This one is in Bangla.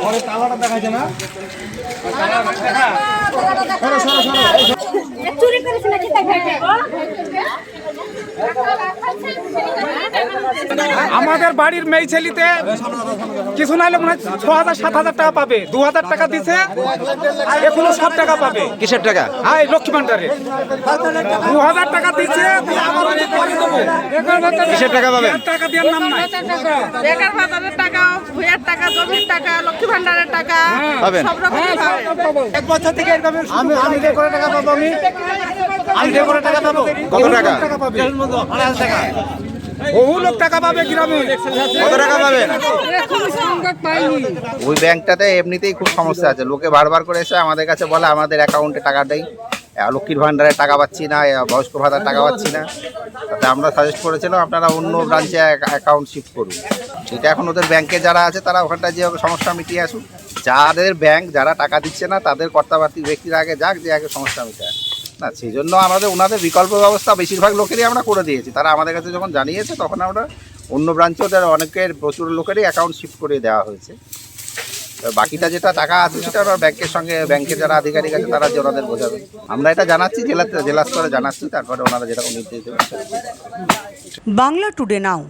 ঘরে তালাটা দেখা যায় না চুরি করেছে নাকি আমাদের বাড়ির মেয়ে ছেলিতে কিছু না হলে মনে হয় ছ হাজার সাত হাজার টাকা পাবে। দু হাজার টাকা দিছে এখনও সব টাকা পাবে। কিসের টাকা? হ্যাঁ লক্ষ্মী ভান্ডারে। দু হাজার টাকা দিচ্ছে কিসের টাকা পাবেন? টাকা দেওয়ার নাম নাই। বেকার ভাতারের টাকা ভুইয়ার টাকা জমির টাকা লক্ষ্মী ভান্ডারের টাকা পাবেন। সব রকম এক বছর থেকে এরকম আমি আমি যে করে টাকা পাবো আমি। আমি যে করে টাকা পাবো? কত টাকা? টাকা পাবে? টাকা বহু লোক টাকা পাবে গ্রামে। কত টাকা পাবেন ওই ব্যাংকটাতে এমনিতেই খুব সমস্যা আছে। লোকে বারবার করে এসে আমাদের কাছে বলে আমাদের অ্যাকাউন্টে টাকা দেই। আহ, লক্ষ্মীর ভান্ডারে টাকা পাচ্ছি না বয়স্ক ভাতার টাকা পাচ্ছি না। তাতে আমরা সাজেস্ট করেছিলাম আপনারা অন্য ব্রাঞ্চে অ্যাকাউন্ট শিফট করুন। সেটা এখন ওদের ব্যাংকে যারা আছে, তারা ওখানটায় যে সমস্যা মিটিয়ে আসুন যাদের ব্যাংক যারা টাকা দিচ্ছে না, তাদের কর্তাবার্তী ব্যক্তিরা আগে যাক, যে আগে সমস্যা মিটায়। না সেই জন্য আমাদের, ওনাদের বিকল্প ব্যবস্থা বেশিরভাগ লোকেরই আমরা করে দিয়েছি। তারা আমাদের কাছে যখন জানিয়েছে, তখন আমরা অন্য ব্রাঞ্চে ওদের অনেকের, প্রচুর লোকেরই অ্যাকাউন্ট শিফট করে দেওয়া হয়েছে। বাকিটা যেটা টাকা আছে সেটা আমরা ব্যাংকের সঙ্গে ব্যাংকের যারা আধিকারিক আছে তারা যে ওনাদের বোঝাবে আমরা এটা জানাচ্ছি, জেলা জেলা স্তরে জানাচ্ছি, তারপরে ওনারা যেরকম নির্দেশ সেরকম। বাংলা টুডে নাও